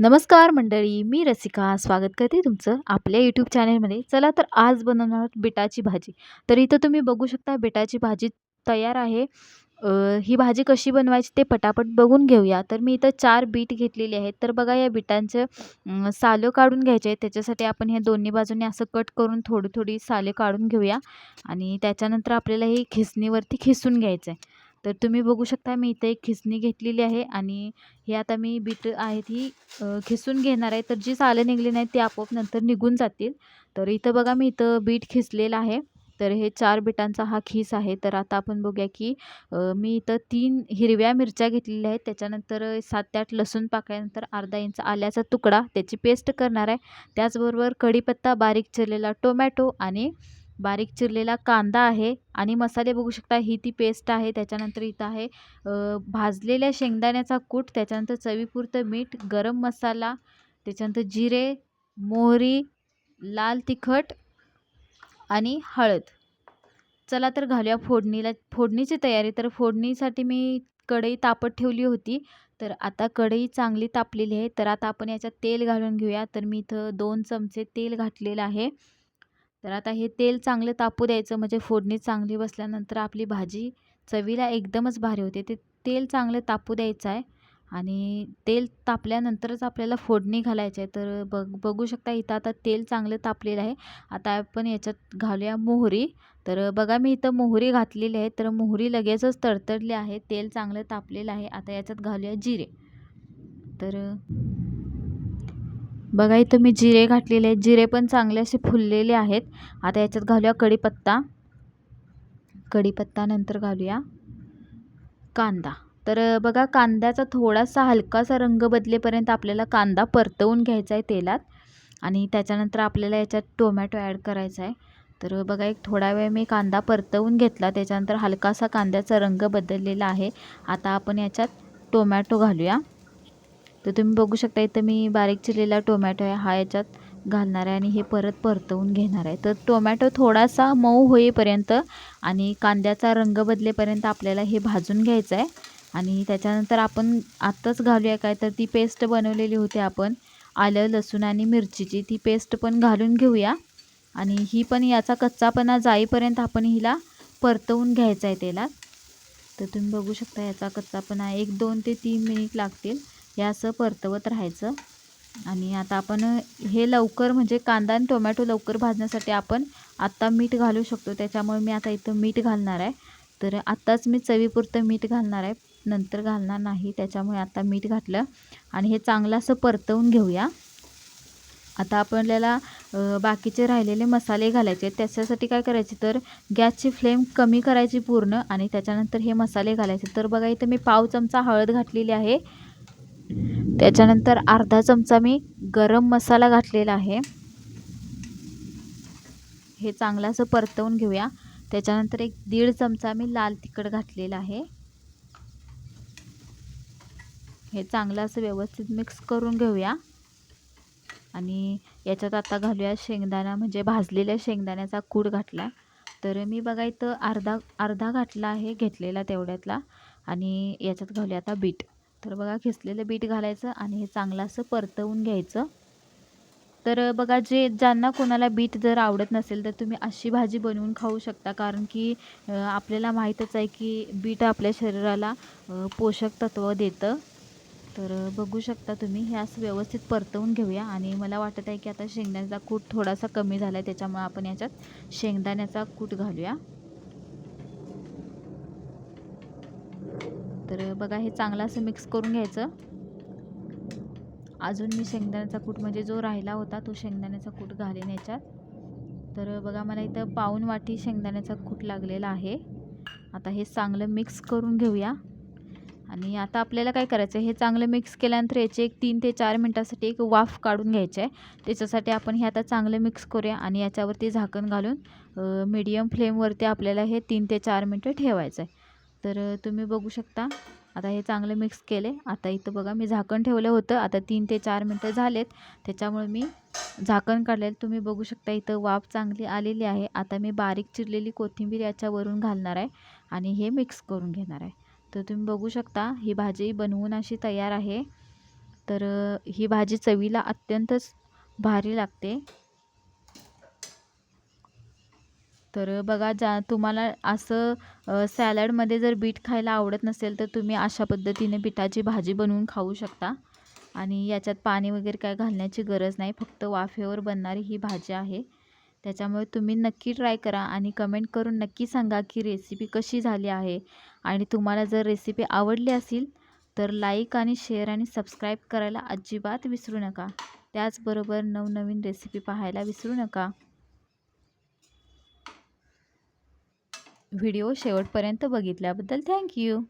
नमस्कार मंडळी मी रसिका स्वागत करते तुमचं आपल्या यूट्यूब चॅनलमध्ये चला तर आज बनवणार आहोत बिटाची भाजी. तर इथं तुम्ही बघू शकता बिटाची भाजी तयार आहे. ही भाजी कशी बनवायची ते पटापट बघून घेऊया. तर मी इथं चार बीट घेतलेली आहेत. तर बघा या बिटांचं सालं काढून घ्यायचे आहेत. त्याच्यासाठी आपण हे दोन्ही बाजूने असं कट करून थोडी थोडी साले काढून घेऊया. आणि त्याच्यानंतर आपल्याला ही खिसणीवरती खिसून घ्यायचं आहे तर तुम्ही बघू शकता मी इथे एक खिसणी घेतलेली आहे आणि हे आता मी बीट आहेत ही खिसून घेणार आहे. तर जी सालं निघली नाहीत ती आपोआप नंतर निघून जातील. तर इथं बघा मी इथं बीट खिसलेलं आहे. तर हे चार बिटांचा हा खीस आहे. तर आता आपण बघूया की मी इथं तीन हिरव्या मिरच्या घेतलेल्या आहेत. त्याच्यानंतर सात ते आठ लसूण पाकल्यानंतर अर्धा इंच आल्याचा तुकडा त्याची पेस्ट करणार आहे. त्याचबरोबर कढीपत्ता बारीक चिरलेला टोमॅटो आणि बारीक चिरलेला कांदा आहे आणि मसाले बघू शकता ही ती पेस्ट आहे त्याच्यानंतर इथं आहे भाजलेल्या शेंगदाण्याचा कूट त्याच्यानंतर चवीपुरतं मीठ गरम मसाला त्याच्यानंतर जिरे मोहरी लाल तिखट आणि हळद. चला तर घालूया फोडणीला फोडणीची तयारी. तर फोडणीसाठी मी कढई तापत ठेवली होती. तर आता कढई चांगली तापलेली आहे. तर आता आपण याच्यात तेल घालून घेऊया. तर मी इथं दोन चमचे तेल घातलेलं आहे. तर आता हे तेल चांगलं तापू द्यायचं म्हणजे फोडणी चांगली बसल्यानंतर आपली भाजी चवीला एकदमच भारी होते. ते तेल चांगलं तापू द्यायचं आहे आणि तेल तापल्यानंतरच आपल्याला फोडणी घालायची आहे. तर बघ बघू शकता इथं आता तेल चांगलं तापलेलं आहे. आता आपण याच्यात घालूया मोहरी. तर बघा मी इथं मोहरी घातलेली आहे. तर मोहरी लगेचच तडतडली आहे. तेल चांगलं तापलेलं आहे. आता याच्यात घालूया जिरे. तर बघा इथं मी जिरे घातलेले आहेत. जिरे पण चांगले असे फुललेले आहेत. आता याच्यात घालूया कढीपत्ता. कढीपत्ता नंतर घालूया कांदा. तर बघा कांद्याचा थोडासा हलकासा रंग बदलेपर्यंत आपल्याला कांदा परतवून घ्यायचा आहे तेलात. आणि त्याच्यानंतर आपल्याला याच्यात टोमॅटो ॲड करायचा आहे. तर बघा एक थोडा वेळ मी कांदा परतवून घेतला. त्याच्यानंतर हलकासा कांद्याचा रंग बदललेला आहे. आता आपण याच्यात टोमॅटो घालूया. तर तुम्ही बघू शकता इथं मी बारीक चिरलेला टोमॅटो आहे हा याच्यात घालणार आहे आणि हे परत परतवून घेणार आहे. तर टोमॅटो थोडासा मऊ होईपर्यंत आणि कांद्याचा रंग बदलेपर्यंत आपल्याला हे भाजून घ्यायचं आहे. आणि त्याच्यानंतर आपण आत्ताच घालूया काय तर ती पेस्ट बनवलेली होती आपण आलं लसूण आणि मिरचीची ती पेस्ट पण घालून घेऊया. आणि ही पण याचा कच्चापणा जाईपर्यंत आपण हिला परतवून घ्यायचं आहे तेलात. तर तुम्ही बघू शकता याचा कच्चापणा एक दोन ते तीन मिनिट लागतील. हे असं परतवत राहायचं. आणि आता आपण हे लवकर म्हणजे कांदा आणि टोमॅटो लवकर भाजण्यासाठी आपण आत्ता मीठ घालू शकतो. त्याच्यामुळे मी आता इथं मीठ घालणार आहे. तर आत्ताच मी चवीपुरतं मीठ घालणार आहे. नंतर घालणार नाही त्याच्यामुळे आता मीठ घातलं. आणि हे चांगलं असं परतवून घेऊया. आता आपल्याला बाकीचे राहिलेले मसाले घालायचे त्याच्यासाठी काय करायचे तर गॅसची फ्लेम कमी करायची पूर्ण. आणि त्याच्यानंतर हे मसाले घालायचे. तर बघा इथं मी पाव चमचा हळद घातलेली आहे. त्याच्यानंतर अर्धा चमचा मी गरम मसाला घातलेला आहे. हे चांगलं असं परतवून घेऊया. त्याच्यानंतर एक दीड चमचा मी लाल तिखट घातलेला आहे. हे चांगलं असं व्यवस्थित मिक्स करून घेऊया. आणि याच्यात आता घालूया शेंगदाणा म्हणजे भाजलेल्या शेंगदाण्याचा कूड घातला. तर मी बघा इथं अर्धा अर्धा घातला आहे घेतलेला तेवढ्यातला. आणि याच्यात घालूया आता बीट. तर बघा खिसलेलं बीट घालायचं आणि हे चांगलं असं परतवून घ्यायचं. तर बघा जे ज्यांना कोणाला बीट जर आवडत नसेल तर तुम्ही अशी भाजी बनवून खाऊ शकता. कारण की आपल्याला माहीतच आहे की बीट आपल्या शरीराला पोषक तत्व देतं. तर बघू शकता तुम्ही हे असं व्यवस्थित परतवून घेऊया. आणि मला वाटत आहे की आता शेंगदाण्याचा कूट थोडासा कमी झाला आहे त्याच्यामुळे आपण याच्यात शेंगदाण्याचा कूट घालूया. तर बघा हे चांगलं असं मिक्स करून घ्यायचं. अजून मी शेंगदाण्याचा कूट म्हणजे जो राहिला होता तो शेंगदाण्याचा कूट घालेन याच्यात. तर बघा मला इथं पाऊन वाटी शेंगदाण्याचा कूट लागलेला आहे. आता हे चांगलं मिक्स करून घेऊया. आणि आता आपल्याला काय करायचं आहे? हे चांगलं मिक्स केल्यानंतर याचे एक तीन ते चार मिनटासाठी एक वाफ काढून घ्यायचे. आहे त्याच्यासाठी आपण हे आता चांगलं मिक्स करूया आणि याच्यावरती झाकण घालून मीडियम फ्लेमवरती आपल्याला हे तीन ते चार मिनटं ठेवायचं आहे. तर तुम्ही बघू शकता. आता हे चांगलं मिक्स केले आता इथं बघा मी झाकण ठेवलं होतं. आता तीन ते चार मिनटं झालेत. त्याच्यामुळे मी झाकण काढलेलं. तुम्ही बघू शकता इथं वाफ चांगली आलेली आहे. आता मी बारीक चिरलेली कोथिंबीर याच्यावरून घालणार आहे आणि हे मिक्स करून घेणार आहे. तर तुम्ही बघू शकता ही भाजी बनवून अशी तयार आहे. तर ही भाजी चवीला अत्यंतच भारी लागते. तर बघा ज्या तुम्हाला असं सॅलडमध्ये जर बीट खायला आवडत नसेल तर तुम्ही अशा पद्धतीने बिटाची भाजी बनवून खाऊ शकता. आणि याच्यात पाणी वगैरे काय घालण्याची गरज नाही फक्त वाफेवर बनणारी ही भाजी आहे. त्याच्यामुळे तुम्ही नक्की ट्राय करा आणि कमेंट करून नक्की सांगा की रेसिपी कशी झाली आहे. आणि तुम्हाला जर रेसिपी आवडली असेल तर लाईक आणि शेअर आणि सबस्क्राईब करायला अजिबात विसरू नका. त्याचबरोबर नवनवीन रेसिपी पाहायला विसरू नका. व्हिडिओ शेवटपर्यंत बघितल्याबद्दल थँक्यू